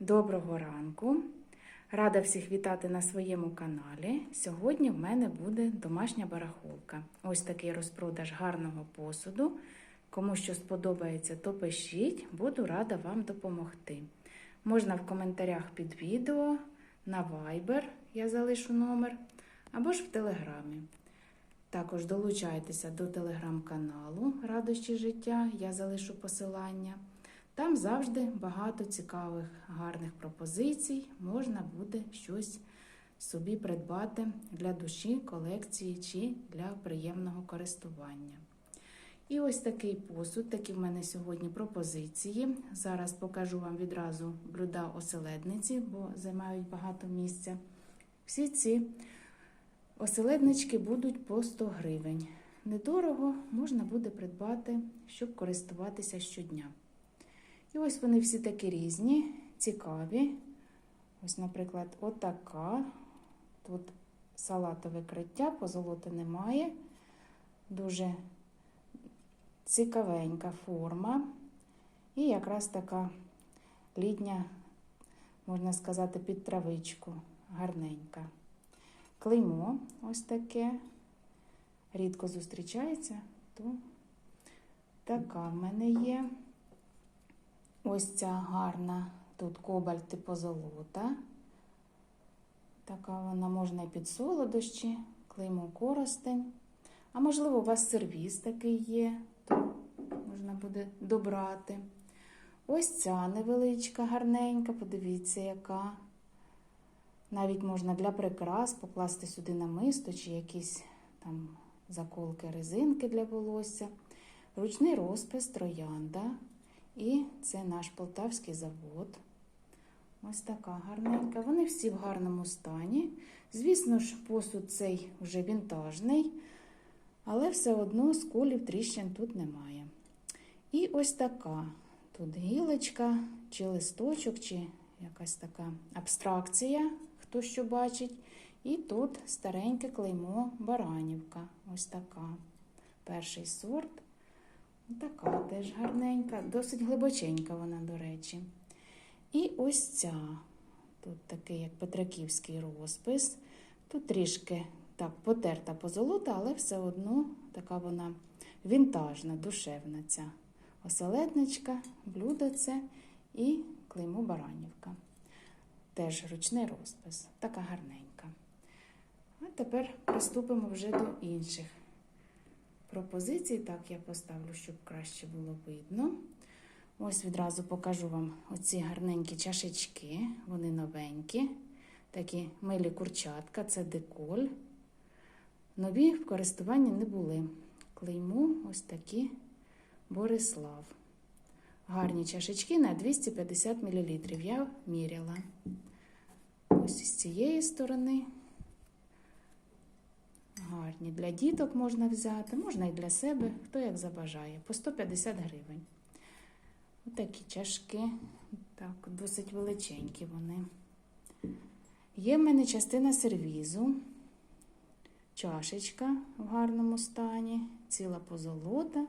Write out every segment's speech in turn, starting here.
Доброго ранку! Рада всіх вітати на своєму каналі. Сьогодні в мене буде домашня барахолка. Ось такий розпродаж гарного посуду. Кому що сподобається, то пишіть, буду рада вам допомогти. Можна в коментарях під відео, на Viber, я залишу номер, або ж в Телеграмі. Також долучайтеся до телеграм-каналу Радощі життя, я залишу посилання. Там завжди багато цікавих, гарних пропозицій. Можна буде щось собі придбати для душі, колекції чи для приємного користування. І ось такий посуд, такі в мене сьогодні пропозиції. Зараз покажу вам відразу блюда оселедниці, бо займають багато місця. Всі ці оселеднички будуть по 100 гривень. Недорого можна буде придбати, щоб користуватися щодня. І ось вони всі такі різні, цікаві. Ось, наприклад, отака. Тут салатове криття, позолоти немає. Дуже цікавенька форма. І якраз така літня, можна сказати, під травичку, гарненька. Клеймо ось таке. Рідко зустрічається, то така в мене є. Ось ця гарна тут кобальт і позолота. Така вона можна і під солодощі, клеймо коростень. А можливо, у вас сервіс такий є, то можна буде добрати. Ось ця невеличка, гарненька, подивіться, яка. Навіть можна для прикрас покласти сюди намисто чи якісь там заколки, резинки для волосся. Ручний розпис, троянда. І це наш полтавський завод. Ось така гарненька. Вони всі в гарному стані. Звісно ж, посуд цей вже вінтажний, але все одно сколів тріщин тут немає. І ось така тут гілочка, чи листочок, чи якась така абстракція, хто що бачить. І тут стареньке клеймо Баранівка. Ось така. Перший сорт. Така теж гарненька, досить глибоченька вона, до речі. І ось ця. Тут такий, як Петраківський розпис. Тут трішки так потерта позолота, але все одно така вона вінтажна, душевна ця оселедничка, блюдо це і клеймо Баранівка. Теж ручний розпис, така гарненька. А тепер приступимо вже до інших пропозицій. Так, я поставлю, щоб краще було видно. Ось відразу покажу вам оці гарненькі чашечки, вони новенькі, такі милі курчатка, це деколь. Нові в користуванні не були. Клейму ось такі Борислав. Гарні чашечки на 250 мл. Я міряла. Ось з цієї сторони. Гарні для діток можна взяти, можна і для себе, хто як забажає, по 150 гривень. Отакі чашки, так, досить величенькі вони. Є в мене частина сервізу, чашечка в гарному стані, ціла позолота,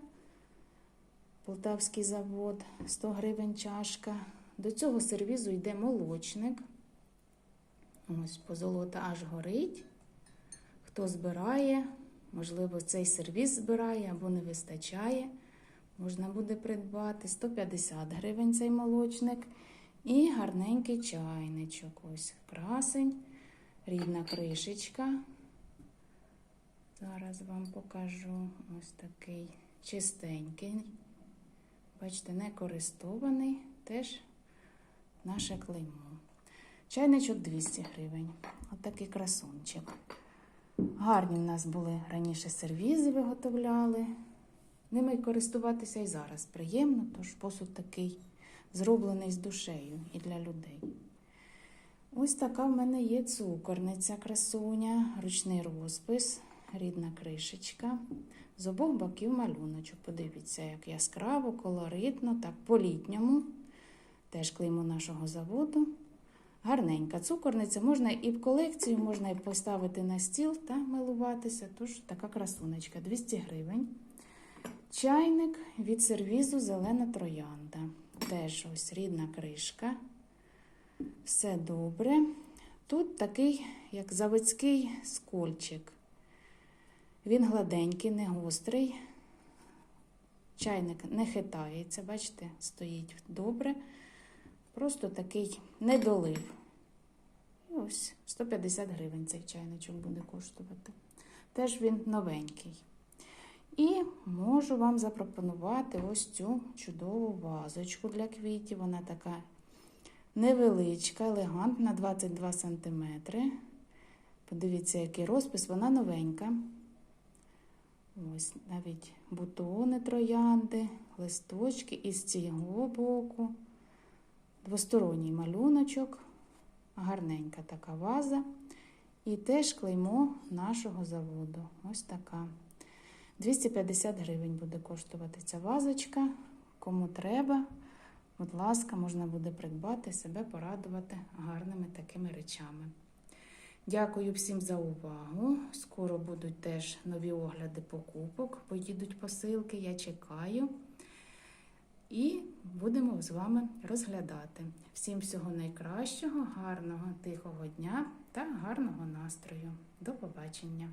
Полтавський завод, 100 гривень чашка. До цього сервізу йде молочник. Ось позолота аж горить. Хто збирає, можливо, цей сервіс збирає або не вистачає. Можна буде придбати 150 гривень цей молочник. І гарненький чайничок. Ось красень, рідна кришечка. Зараз вам покажу ось такий чистенький. Бачите, не користований, теж наше клеймо. Чайничок 200 гривень. Отакий красунчик. Гарні в нас були раніше сервізи, виготовляли. Ними користуватися і зараз приємно, тож посуд такий зроблений з душею і для людей. Ось така в мене є цукорниця красуня, ручний розпис, рідна кришечка. З обох боків малюночок. Подивіться, як яскраво, колоритно, так по-літньому. Теж клеймо нашого заводу. Гарненька цукорниця, можна і в колекцію, можна і поставити на стіл та милуватися. Тож така красунечка 200 гривень. Чайник від сервізу Зелена троянда. Теж ось рідна кришка. Все добре. Тут такий, як заводський скольчик. Він гладенький, не гострий. Чайник не хитається, бачите, стоїть добре. Просто такий недолив. І ось 150 гривень цей чайничок буде коштувати. Теж він новенький. І можу вам запропонувати ось цю чудову вазочку для квітів. Вона така невеличка, елегантна, 22 см. Подивіться, який розпис, вона новенька. Ось навіть бутони троянди, листочки із цього боку, двосторонній малюночок, гарненька така ваза. І теж клеймо нашого заводу. Ось така. 250 гривень буде коштувати ця вазочка. Кому треба, будь ласка, можна буде придбати, себе порадувати гарними такими речами. Дякую всім за увагу. Скоро будуть теж нові огляди покупок, поїдуть посилки, я чекаю. І будемо з вами розглядати. Всім всього найкращого, гарного, тихого дня та гарного настрою. До побачення!